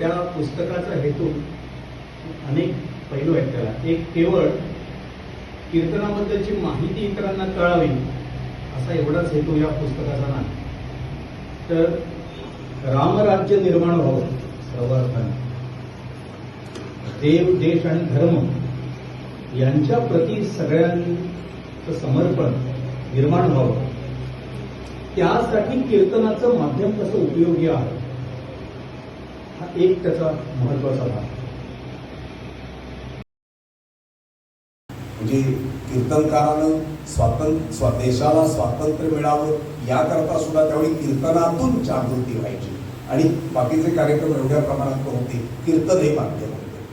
त्या पुस्तकाचा हेतू अनेक पैलू आहेत त्याला. एक केवळ कीर्तनाबद्दलची माहिती इतरांना कळावी असा एवढाच हेतू या पुस्तकाचा नाही. तर रामराज्य निर्माण व्हावं सर्व अर्थाने देव देश आणि धर्म यांच्या प्रती सगळ्यांचं समर्पण निर्माण व्हावं. त्यासाठी कीर्तनाचं माध्यम कसं उपयोगी आहे? हा एक त्याचा महत्त्वाचा भाग. म्हणजे कीर्तनकारानं स्वातंत्र्य स्वा देशाला स्वातंत्र्य मिळावं याकरता सुद्धा त्यावेळी कीर्तनातून जागृती व्हायची. आणि बाकीचे कार्यक्रम एवढ्या प्रमाणात होते कीर्तन हे माध्यम होते.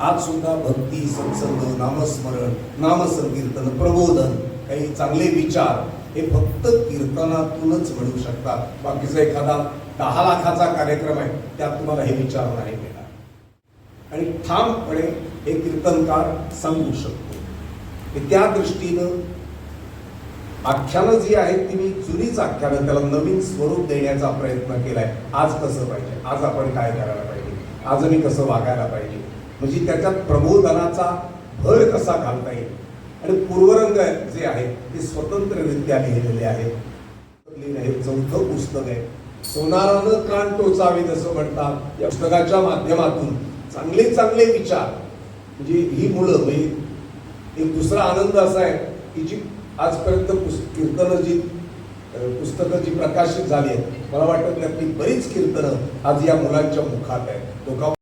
आज सुद्धा भक्ती सत्संग नामस्मरण नामसंकीर्तन प्रबोधन काही चांगले विचार हे फक्त कीर्तनातूनच मिळू शकतात. बाकीचा एखादा दहा लाखाचा कार्यक्रम आहे त्यात तुम्हाला हे विचार नाही मिळणार. आणि ठामपणे हे कीर्तनकार सांगू शकतो. त्या दृष्टीनं आख्यानं जी आहेत ती मी जुनीच आख्यानं त्याला नवीन स्वरूप देण्याचा प्रयत्न केलाय. आज कसं पाहिजे? आज आपण काय करायला पाहिजे? आज मी कसं वागायला पाहिजे? म्हणजे त्याच्यात प्रबोधनाचा भर कसा घालता येईल? आणि पूर्वरंग जे आहे ते स्वतंत्ररित्या लिहिलेले आहेत. हे चौथं पुस्तक आहे. सोनारानं कान टोचावेत असं म्हणतात या पुस्तकाच्या माध्यमातून. चांगले चांगले विचार. म्हणजे ही मुलं म्हणजे एक दुसरा आनंद असा आहे की जी आजपर्यंत पुस कीर्तनं जी पुस्तकं जी प्रकाशित झाली आहेत मला वाटतं त्यातली बरीच कीर्तनं आज या मुलांच्या मुखात आहेत. लोका